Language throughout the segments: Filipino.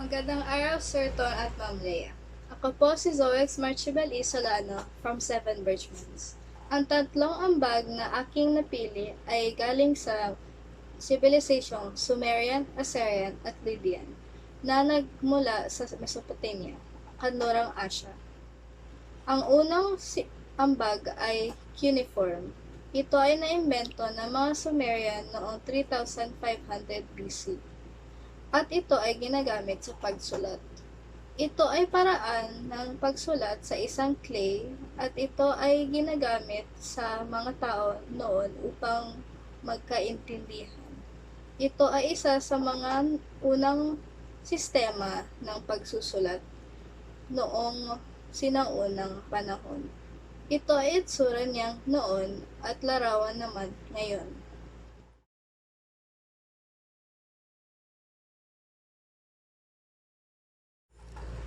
Magandang araw, Sir Ton at Ma'am Lea. Ako po si Zoex Marchibel E. Solano from Seven Birchmans. Ang tatlong ambag na aking napili ay galing sa Civilization Sumerian, Assyrian at Lydian na nagmula sa Mesopotamia, Kanlurang Asya. Ang unang si- ambag ay cuneiform. Ito ay naimbento ng mga Sumerian noong 3500 BC at ito ay ginagamit sa pagsulat. Ito ay paraan ng pagsulat sa isang clay at ito ay ginagamit sa mga tao noon upang magkaintindihan. Ito ay isa sa mga unang sistema ng pagsusulat noong sinaunang panahon. Ito ay itsura niya noon at larawan naman ngayon.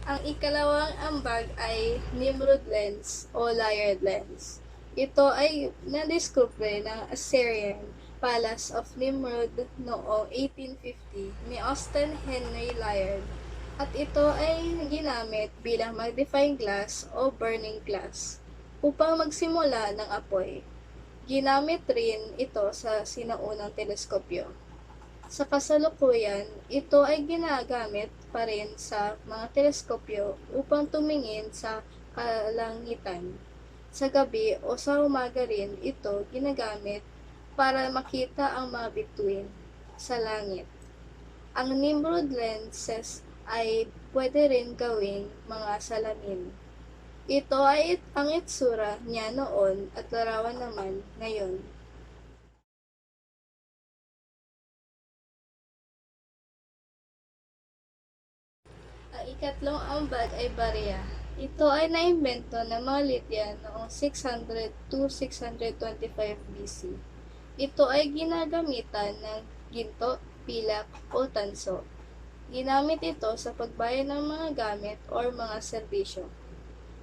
Ang ikalawang ambag ay Nimrod lens o Lyard lens. Ito ay nadiskubre ng Assyrian Palace of Nimrod noong 1850 ni Austin Henry Lyard at ito ay ginamit bilang magnifying glass o burning glass upang magsimula ng apoy. Ginamit rin ito sa sinaunang teleskopyo. Sa kasalukuyan, ito ay ginagamit pa rin sa mga teleskopyo upang tumingin sa kalangitan. Sa gabi o sa umaga rin ito ginagamit para makita ang mga bituin sa langit. Ang Nimrod lenses ay pwede rin gawing mga salamin. Ito ay it- ang itsura niya noon at larawan naman ngayon. Ikatlong ambag ay barya. Ito ay naimbento ng mga Lydian noong 600 to 625 BC. Ito ay ginagamitan ng ginto, pilak o tanso. Ginamit ito sa pagbayad ng mga gamit o mga serbisyo.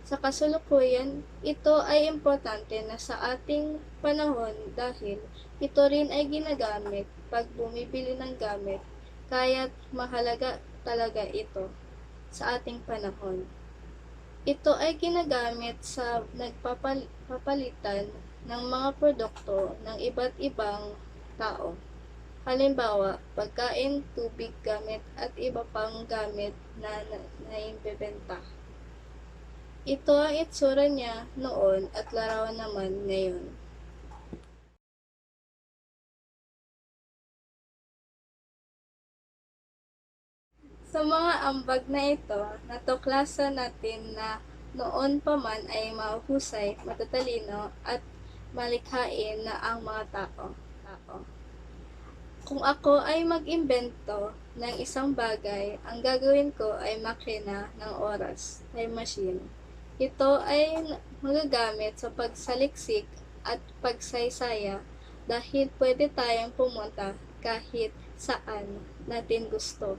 Sa kasulukuyan, ito ay importante na sa ating panahon dahil ito rin ay ginagamit pag bumibili ng gamit, kaya't mahalaga talaga ito sa ating panahon. Ito ay ginagamit sa nagpapalitan ng mga produkto ng iba't ibang tao. Halimbawa, pagkain, tubig, gamit, at iba pang gamit na naimbebenta. Ito ang itsura niya noon at larawan naman ngayon. Sa mga ambag na ito, natuklasan natin na noon pa man ay mahusay, matatalino at malikhain na ang mga tao. tao. Kung ako ay mag-imbento ng isang bagay, ang gagawin ko ay makina ng oras, time machine. Ito ay magagamit sa pagsaliksik at pagsaysaya dahil pwede tayong pumunta kahit saan natin gusto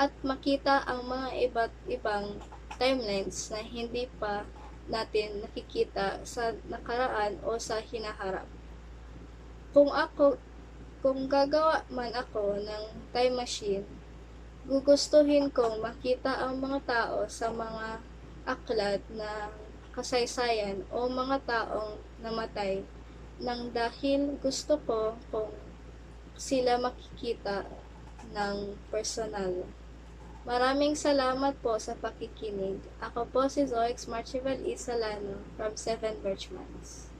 at makita ang mga iba't ibang timelines na hindi pa natin nakikita sa nakaraan o sa hinaharap. Kung ako kung gagawa man ako ng time machine, gugustuhin kong makita ang mga tao sa mga aklat na kasaysayan o mga taong namatay nang dahil gusto ko kung sila makikita ng personal. Maraming salamat po sa pakikinig. Ako po si Zoex Marchival Isalano from Seven Birchmans.